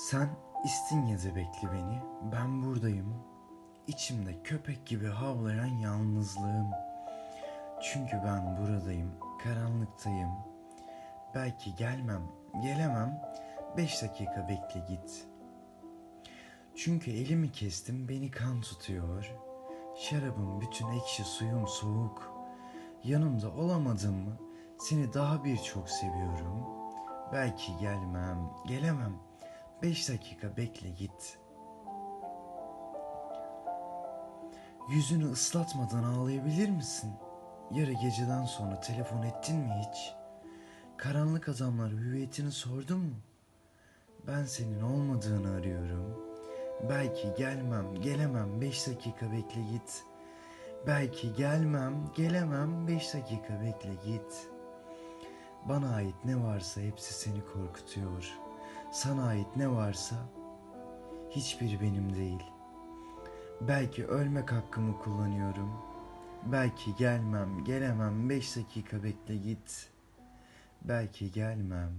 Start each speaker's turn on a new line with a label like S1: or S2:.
S1: Sen İstinye'de bekle beni, ben buradayım. İçimde köpek gibi havlayan yalnızlığım. Çünkü ben buradayım, karanlıktayım. Belki gelmem, gelemem, beş dakika bekle git. Çünkü elimi kestim, beni kan tutuyor. Şarabım bütün ekşi suyum soğuk. Yanımda olamadın mı, seni daha bir çok seviyorum. Belki gelmem, gelemem, beş dakika bekle git. Yüzünü ıslatmadan ağlayabilir misin? Yarı geceden sonra telefon ettin mi hiç? Karanlık adamlar hüviyetini sordun mu? Ben senin olmadığını arıyorum. Belki gelmem, gelemem, beş dakika bekle git. Belki gelmem, gelemem, beş dakika bekle git. Bana ait ne varsa hepsi seni korkutuyor. Sana ait ne varsa hiçbiri benim değil. Belki ölmek hakkımı kullanıyorum. Belki gelmem, gelemem, beş dakika bekle git. Belki gelmem,